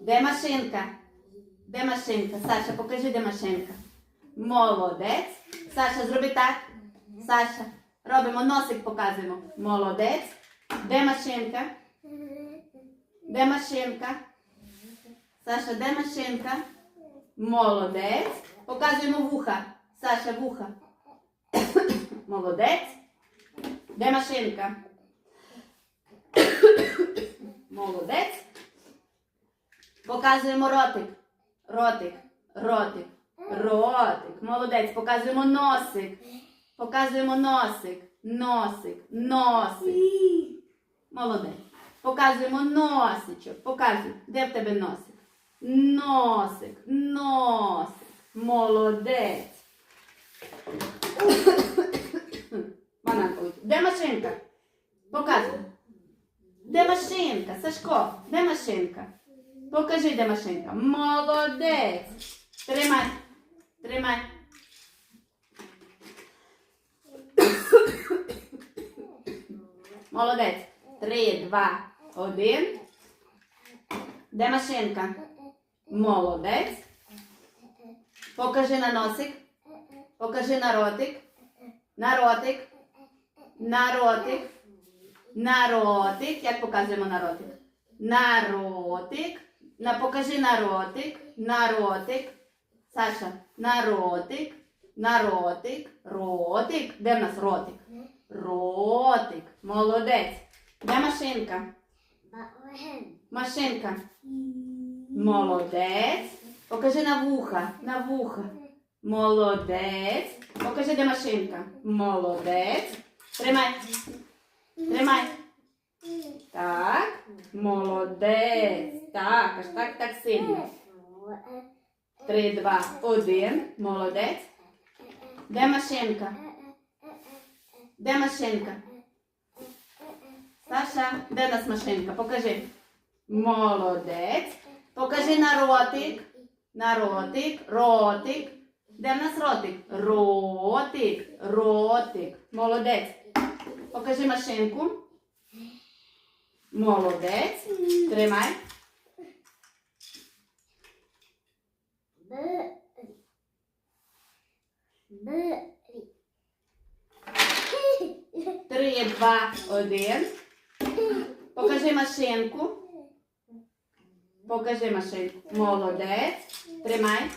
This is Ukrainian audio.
Де машинка? Де машинка? Саша, покажи, де машинка. Молодець. Саша, зроби так. Саша, робимо носик, показуємо. Молодець. Де машинка? Де машинка? Саша, де машинка? Молодець. Показуємо вуха. Саша, вуха. Молодець. Де машинка? Молодець. Показуємо ротик. Ротик. Ротик. Ротик. Молодець. Показуємо носик. Показуємо носик. Носик. Носик. Молодець. Показуємо носичок. Показуй. Де в тебе носик? Носик. Носик. Молодець. Де машинка? Показуй. Де машинка? Сашко, де машинка? Покажи, де машинка. Молодець. Тримай. Тримай. Молодець. Три, два, один. Де машинка? Молодець. Покажи на носик. Покажи на ротик. На ротик. На ротик. На ротик. Як показуємо на ротик? На ротик. На, покажи на ротик. На ротик. Саша, на ротик. На ротик. Ротик. Де в нас ротик? Ротик. Молодець. Де машинка? Машинка. Молодець. Покажи на вуха. На вуха. Молодець. Покажи, де машинка. Молодець. Тримай. Тримай. Так. Молодець. Так, аж так, так сильно. Три, два, один. Молодець. Де машинка? Де машинка? Саша, де нас машинка? Покажи. Молодець. Покажи на ротик. На ротик. Ротик. Де в нас ротик? Ротик. Ротик. Молодець. Покажи машинку. Молодець. Тримай. Три, два, один. Покажи машинку. Покажи машинку. Молодець. Тримай.